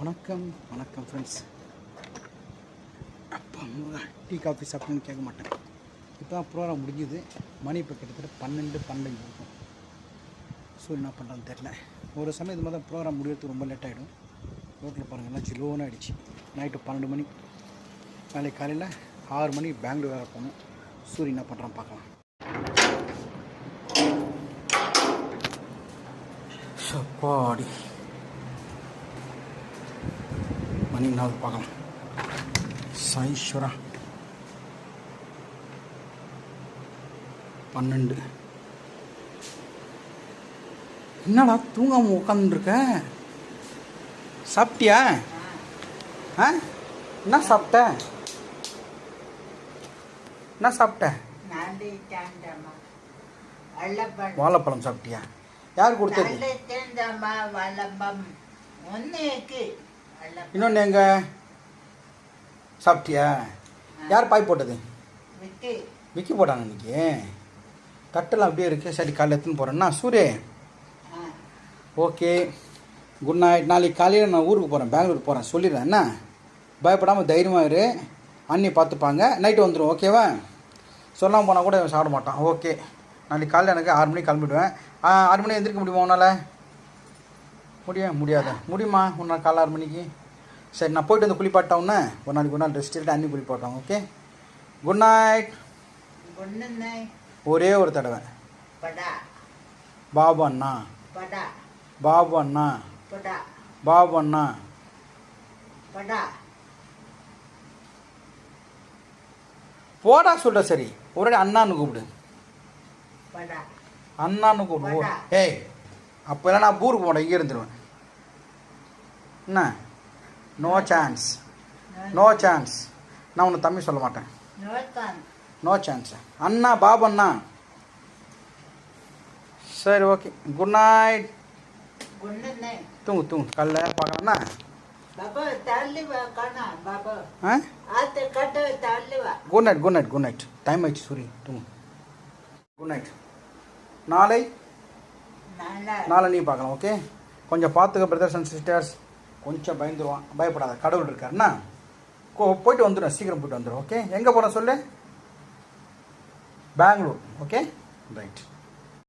வணக்கம் வணக்கம் ஃப்ரெண்ட்ஸ் அப்பா டீ காஃபி சாப்பிட்டுன்னு கேட்க மாட்டேன். இப்போ தான் ப்ரோக்ராம் முடிஞ்சுது. மணி இப்போ கிட்டத்தட்ட பன்னெண்டு பன்னெண்டு இருக்கும். ஸோ என்ன பண்ணுறதுன்னு தெரில ஒரு சமயம் இது மாதிரி தான் ப்ரோக்ராம் முடியறதுக்கு ரொம்ப லேட் ஆகிடும் ரோட்டில் பாருங்கள் எல்லாம் ஜிலோன்னு ஆகிடுச்சு நைட்டு பன்னெண்டு மணி. நாளைக்கு காலையில் ஆறு மணி பெங்களூர் வேறு போகணும். சூரியன் என்ன பண்ணுறான் பார்க்கலாம். சப்பாடி. மணி நாள் பார்க்கலாம் சாய்ஸ்வரா பன்னெண்டு. என்னடா தூங்காம உட்காந்துருக்க சாப்பிட்டியா? ஆ? என்ன சாப்பிட்ட? என்ன சாப்பிட்ட? வாழைப்பழம் சாப்பிட்டியா? யார் கொடுத்தது? இன்னொன்று எங்க? சாப்பிட்டியா? யார் பாய் போட்டது? விக்கி. போட்டாங்க இன்னைக்கு? தட்டெல்லாம் அப்படியே இருக்கு. சரி காலையில் எடுத்துன்னு போகிறேன்னா சூரே. ஆ. ஓகே. குட் நைட் நாளைக்கு காலையில் நான் ஊருக்கு போகிறேன் பெங்களூர் போகிறேன் சொல்லிடுறேன் என்ன? பயப்படாமல் தைரியமாக இரு. அண்ணி பார்த்துப்பாங்க. நைட்டு வந்துடும் ஓகேவா சொல்லாமல் போனால் கூட சாப்பிட மாட்டான். ஓகே நாளைக்கு காலையில் எனக்கு ஆறு மணிக்கு கிளம்பிடுவேன். ஆறு மணி எந்திரிக்க முடியுமா உன்னால்? முடியும் முடியாத. முடியுமா? உன்னால் காலை ஆறு மணிக்கு. சரி நான் போயிட்டு வந்து குளிப்பாட்டேன் உன்னை ஒரு நாளைக்கு ஒரு நாள் ரெஸ்ட் எடுத்து அண்ணி குளிப்பாட்டோம் ஓகே குட் நைட் ஒரே ஒரு தடவை. படா. பாபு அண்ணா. பாபு அண்ணா. பாபு அண்ணா. படா. சொல்ற சரி. ஒரு அண்ணான்னு கூப்பிடு. படா. அண்ணான்னு கூப்பிடு. ஓ, போடா. ஏய் அப்போல்லாம் நான் ஊருக்கு போனேன் இங்கே இருந்துருவேன். என்ன? நோ சான்ஸ் நோ சான்ஸ் நான் உன்னை தம்பி சொல்ல மாட்டேன். நோ சான்ஸ் அண்ணா பாபு அண்ணா. சரி ஓகே குட் நைட் தூங்கு தூங்கு. கல்ல வா good night good night good night time ஆயிடுச்சு சூரி தூங்கு. குட் நைட் நாளை? நாளை. நீ பார்க்கலாம் ஓகே கொஞ்சம் பார்த்துக்க பிரதர்ஸ் அண்ட் சிஸ்டர்ஸ் கொஞ்சம் பயந்துருவான். பயப்படாத கடவுள் இருக்காருண்ணா கோ போயிட்டு வந்துடும் சீக்கிரம் போயிட்டு வந்துடும் ஓகே எங்கே போகிறேன் சொல்லு? Bangalore okay right